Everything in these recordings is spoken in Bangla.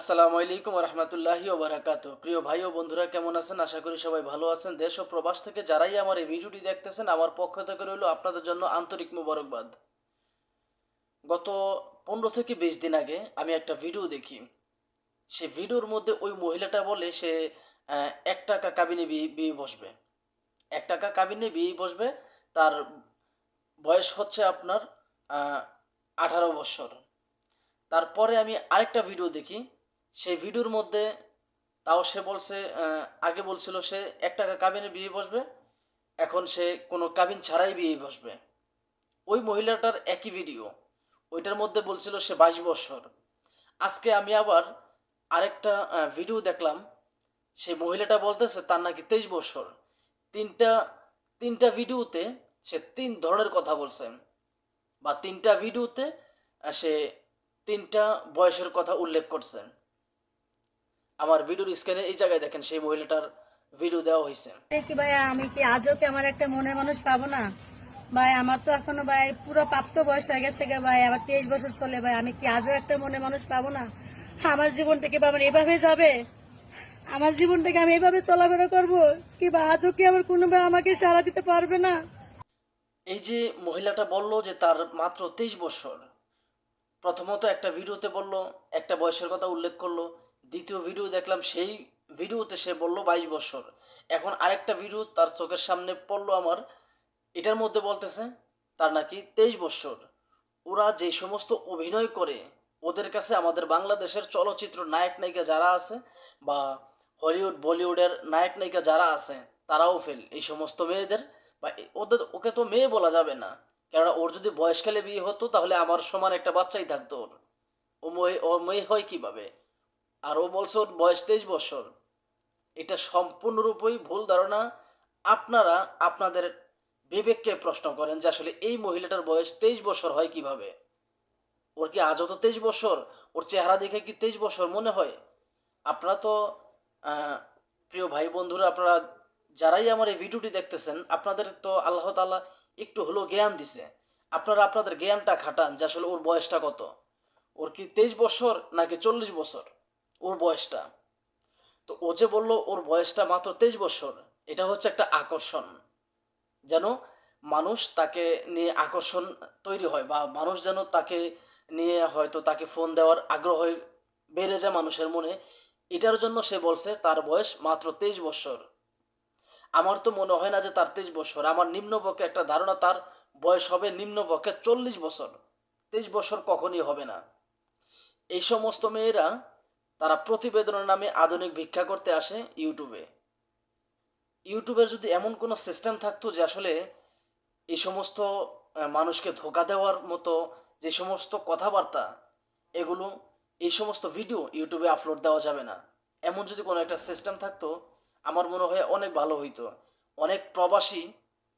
আসসালামু আলাইকুম রহমতুল্লাহি ওবরাকাত প্রিয় ভাই ও বন্ধুরা, কেমন আছেন? আশা করি সবাই ভালো আছেন। দেশ ও প্রবাস থেকে যারাই আমার এই ভিডিওটি দেখতেছেন, আমার পক্ষ থেকে রইল আপনাদের জন্য আন্তরিক মুবারকবাদ। গত পনেরো থেকে বিশ দিন আগে আমি একটা ভিডিও দেখি। সে ভিডিওর মধ্যে ওই মহিলাটা বলে সে এক টাকা কাবিনে বিয়ে বসবে। এক টাকা কাবিনে বিয়ে বসবে, তার বয়স হচ্ছে আপনার আঠারো বছর। তারপরে আমি আরেকটা ভিডিও দেখি। সেই ভিডিওর মধ্যে তাও সে বলছে আগে বলছিল সে এক টাকা কাবিনে বিয়ে বসবে, এখন সে কোনো কাবিন ছাড়াই বিয়ে বসবে। ওই মহিলাটার একই ভিডিও। ওইটার মধ্যে বলছিল সে বাইশ বছর। আজকে আমি আবার আরেকটা ভিডিও দেখলাম। সে মহিলাটা বলতেছে, তার নাকি তেইশ বছর। তিনটা তিনটা ভিডিওতে সে তিন ধরনের কথা বলছে বা তিনটা ভিডিওতে সে তিনটা বয়সের কথা উল্লেখ করছে। আমার ভিডিওর স্ক্রিনে এই জায়গায় দেখেন সেই মহিলাটার ভিডিও দেওয়া হয়েছে। কি ভাই আমি কি আজও কি আমার একটা মনের মানুষ পাবো না? ভাই আমার তো এখনও ভাই পুরো প্রাপ্ত বয়স হয়ে গেছে গে ভাই আমার তেইশ বছর চলে ভাই আমি কি আজও একটা মনে মানুষ পাবো না? আমার জীবনটাকে বা আমার এভাবে যাবে? আমার জীবনটাকে আমি এভাবে চলাফেরা করব? কি বা আজও কি আমার কোনো ভাই আমাকে সারা দিতে পারবে না? এই যে মহিলাটা বলল যে তার মাত্র তেইশ বছর প্রথমত একটা ভিডিওতে বলল একটা বয়সের কথা উল্লেখ করল দ্বিতীয় ভিডিও দেখলাম, সেই ভিডিওতে সে বলল বাইশ বছর। এখন আরেকটা ভিডিও তার চোখের সামনে পড়ল আমার। এটার মধ্যে বলতেছে, তার নাকি তেইশ বছর। ওরা যে সমস্ত অভিনয় করে, ওদের কাছে আমাদের বাংলাদেশের চলচ্চিত্র নায়ক নায়িকা যারা আছে বা হলিউড, বলিউডের নায়ক নায়িকা যারা আছে, তারাও ফেল এই সমস্ত মেয়েদের বা ওদের, ওকে তো মেয়ে বলা যাবে না। কেননা ওর যদি বয়সকালে বিয়ে হতো, তাহলে আমার সমান একটা বাচ্চাই থাকতো ওর। ও মেয়ে ও মেয়ে হয় কীভাবে? আর ও বলছে, ওর বয়স তেইশ বছর। এটা সম্পূর্ণরূপেই ভুল ধারণা। আপনারা আপনাদের বিবেককে প্রশ্ন করেন যে আসলে এই মহিলাটার বয়স তেইশ বছর হয় কীভাবে? ওর কি আজও তো তেইশ বছর? ওর চেহারা দেখে কি তেইশ বছর মনে হয়? আপনারা তো প্রিয় ভাই বন্ধুরা, আপনারা যারাই আমার এই ভিডিওটি দেখতেছেন, আপনাদের তো আল্লাহ তালা একটু হলেও জ্ঞান দিছে। আপনারা আপনাদের জ্ঞানটা খাটান যে আসলে ওর বয়সটা কত। ওর কি তেইশ বছর নাকি চল্লিশ বছর? ওর বয়সটা। তো ও যে বলল ওর বয়সটা মাত্র তেইশ বছর, এটা হচ্ছে একটা আকর্ষণ। যেন মানুষ তাকে নিয়ে আকর্ষণ তৈরি হয় বা মানুষ যেন তাকে নিয়ে হয়তো তাকে ফোন দেওয়ার আগ্রহ বেড়ে যায় মানুষের মনে, এটার জন্য সে বলছে তার বয়স মাত্র তেইশ বছর। আমার তো মনে হয় না যে তার তেইশ বছর, আমার নিম্নপক্ষে একটা ধারণা তার বয়স হবে নিম্নপক্ষে চল্লিশ বছর। তেইশ বছর কখনই হবে না। এই সমস্ত মেয়েরা তারা প্রতিবেদনের নামে আধুনিক ভিক্ষা করতে আসে ইউটিউবে। ইউটিউবের যদি এমন কোনো সিস্টেম থাকতো যে আসলে এই সমস্ত মানুষকে ধোকা দেওয়ার মতো যে সমস্ত কথাবার্তা, এগুলো, এই সমস্ত ভিডিও ইউটিউবে আপলোড দেওয়া যাবে না। এমন যদি কোনো একটা সিস্টেম থাকতো, আমার মনে হয় অনেক ভালো হইতো। অনেক প্রবাসী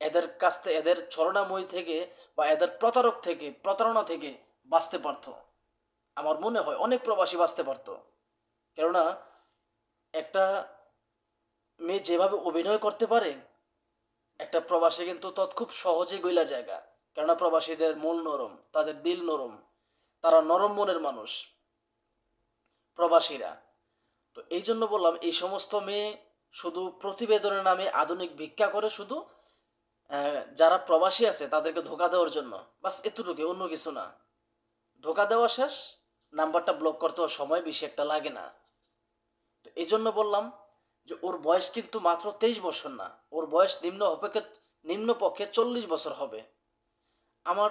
এদের কাছ থেকে এদের ছলনাময়ী থেকে বা এদের প্রতারক থেকে, প্রতারণা থেকে বাঁচতে পারতো। আমার মনে হয় অনেক প্রবাসী বাঁচতে পারতো। কেননা একটা মেয়ে যেভাবে অভিনয় করতে পারে, একটা প্রবাসী কিন্তু তৎ খুব সহজে গইলা জায়গা। কেননা প্রবাসীদের মন নরম, তাদের দিল নরম, তারা নরম মনের মানুষ, প্রবাসীরা। তো এই জন্য বললাম, এই সমস্ত মেয়ে শুধু প্রতিবেদনের নামে আধুনিক ভিক্ষা করে শুধু যারা প্রবাসী আছে তাদেরকে ধোকা দেওয়ার জন্য। বাস এতটুকু অন্য কিছু না। ধোকা দেওয়া শেষ, নাম্বারটা ব্লক করতেও সময় বেশি একটা লাগে না। তো এই জন্য বললাম যে ওর বয়স কিন্তু মাত্র তেইশ বছর না। ওর বয়স নিম্ন অপেক্ষা, নিম্ন পক্ষে চল্লিশ বছর হবে। আমার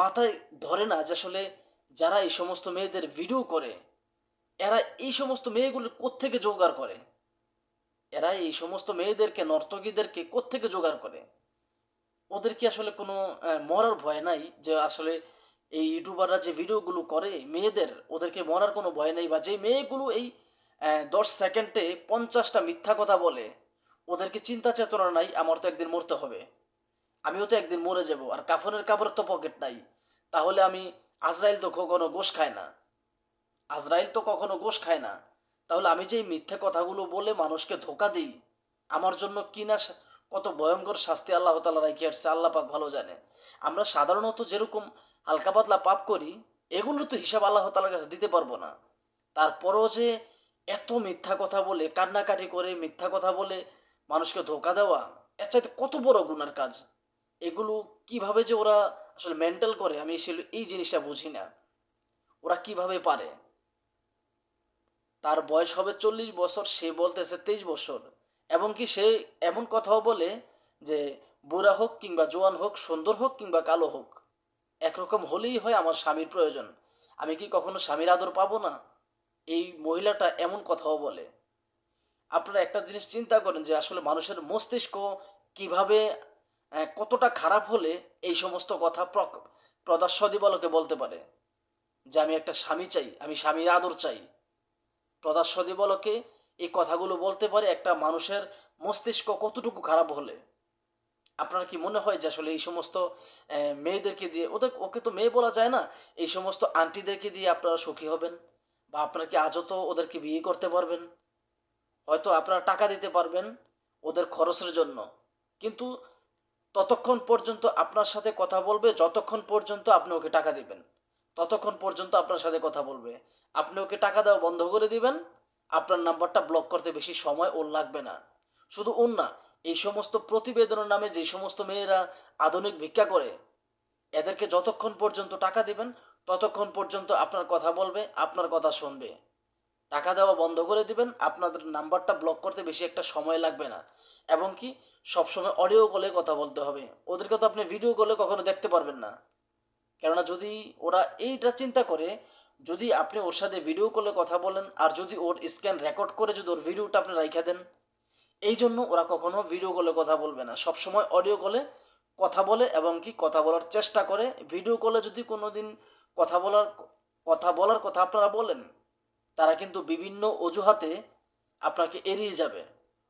মাথায় ধরে না যে আসলে যারা এই সমস্ত মেয়েদের ভিডিও করে, এরা এই সমস্ত মেয়েগুলো কোত্থেকে জোগাড় করে? এরা এই সমস্ত মেয়েদেরকে, নর্তকীদেরকে কোত্থেকে জোগাড় করে? ওদের কি আসলে কোনো মরার ভয় নাই যে আসলে এই ইউটিউবাররা যে ভিডিওগুলো করে, মেয়েদের, ওদেরকে মরার কোনো ভয় নেই? বা যে মেয়েগুলো এই দশ সেকেন্ডে পঞ্চাশটা মিথ্যা কথা বলে, ওদেরকে চিন্তা চেতনা নাই, আমার তো একদিন মরতে হবে। আমিও তো একদিন মরে যাব, আর কাফনের কাপড়ের তো পকেট নাই। তাহলে আমি আজরাইল তো কখনো গোশ খায় না। আজরাইল তো কখনো গোশ খায় না। তাহলে আমি যে মিথ্যে কথাগুলো বলে মানুষকে ধোকা দিই, আমার জন্য কি না কত ভয়ঙ্কর শাস্তি আল্লাহ তালা রাখি আসছে, আল্লাহ পাক ভালো জানে। আমরা সাধারণত যেরকম হালকা পাতলা পাপ করি, এগুলোর তো হিসাব আল্লাহ তালার কাছে দিতে পারব না। তারপরও যে এত মিথ্যা কথা বলে, কান্নাকাটি করে মিথ্যা কথা বলে মানুষকে ধোকা দেওয়া, এর চাইতে কত বড় গুনার কাজ? এগুলো কীভাবে যে ওরা আসলে মেন্টাল করে, আমি এই জিনিসটা বুঝি না। ওরা কীভাবে পারে? তার বয়স হবে চল্লিশ বছর, সে বলতেছে তেইশ বছর। এবং কি সে এমন কথাও বলে যে, বুড়া হোক কিংবা জোয়ান হোক, সুন্দর হোক কিংবা কালো হোক, একরকম হলেই হয় আমার স্বামীর প্রয়োজন। আমি কি কখনো স্বামীর আদর পাবো না? এই মহিলাটা এমন কথাও বলে। আপনারা একটা জিনিস চিন্তা করেন যে আসলে মানুষের মস্তিষ্ক কীভাবে কতটা খারাপ হলে এই সমস্ত কথা প্রদাস্যদিবলকে বলতে পারে। যে আমি একটা স্বামী চাই, আমি স্বামীর আদর চাই। প্রদাস্যদিবলকে এই কথাগুলো বলতে পারে একটা মানুষের মস্তিষ্ক কতটুকু খারাপ হলে। আপনার কি মনে হয় যে আসলে এই সমস্ত মেয়েদেরকে দিয়ে, ওদের, ওকে তো মেয়ে বলা যায় না, এই সমস্ত আন্টিদেরকে দিয়ে আপনারা সুখী হবেন? বা আপনারা কি আজও তো ওদেরকে বিয়ে করতে পারবেন? হয়তো আপনারা টাকা দিতে পারবেন ওদের খরচের জন্য। কিন্তু ততক্ষণ পর্যন্ত আপনার সাথে কথা বলবে, যতক্ষণ পর্যন্ত আপনি ওকে টাকা দিবেন। ততক্ষণ পর্যন্ত আপনার সাথে কথা বলবে। আপনি ওকে টাকা দেওয়া বন্ধ করে দিবেন। আপনার নাম্বারটা ব্লক করতে বেশি সময় ওর লাগবে না। শুধু ওর না, এই সমস্ত প্রতিবেদনের নামে যে সমস্ত মেয়েরা আধুনিক ভিক্ষা করে, এদেরকে যতক্ষণ পর্যন্ত টাকা দিবেন ততক্ষণ পর্যন্ত আপনার কথা বলবে, আপনার কথা শুনবে। টাকা দেওয়া বন্ধ করে দিবেন, আপনাদের নাম্বারটা ব্লক করতে বেশি একটা সময় লাগবে না। এবং কি, সবসময় অডিও কলে কথা বলতে হবে। ওদেরকে তো আপনি ভিডিও কলে কখনো দেখতে পারবেন না। কেননা যদি ওরা এইটা চিন্তা করে, যদি আপনি ওর সাথে ভিডিও কলে কথা বলেন, আর যদি ওর স্ক্যান রেকর্ড করে যদি ওর ভিডিওটা আপনি রাইখা দেন, এই জন্য ওরা কখনো ভিডিও কলে কথা বলবে না। সবসময় অডিও কলে কথা বলে এবং কি, কথা বলার চেষ্টা করে। ভিডিও কলে যদি কোনো দিন কথা বলার কথা বলার কথা আপনারা বলেন, তারা কিন্তু বিভিন্ন অজুহাতে আপনাকে এড়িয়ে যাবে।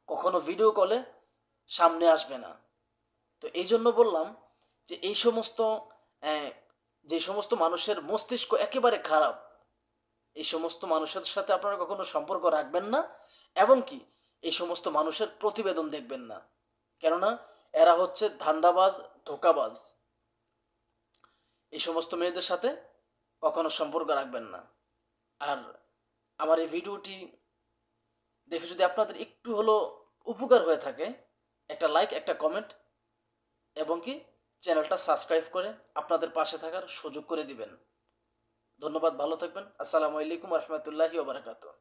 কখনো ভিডিও কলে সামনে আসবে না। তো এই জন্য বললাম যে এই সমস্ত যে সমস্ত মানুষের মস্তিষ্ক একেবারে খারাপ, এই সমস্ত মানুষের সাথে আপনারা কখনো সম্পর্ক রাখবেন না, এবং কি এই সমস্ত মানুষের প্রতিবেদন দেখবেন না। কেননা এরা হচ্ছে ধান্দাবাজ, ধোকাবাজ। এই সমস্ত মেয়েদের সাথে কখনো সম্পর্ক রাখবেন না। আর আমার এই ভিডিওটি দেখে যদি আপনাদের একটু হলো উপকার হয়ে থাকে, একটা লাইক একটা কমেন্ট এবং কি চ্যানেলটা সাবস্ক্রাইব করে আপনাদের পাশে থাকার সুযোগ করে দিবেন। ধন্যবাদ, ভালো থাকবেন। আসসালামু আলাইকুম রহমতুল্লাহি ওবরাকাতুহ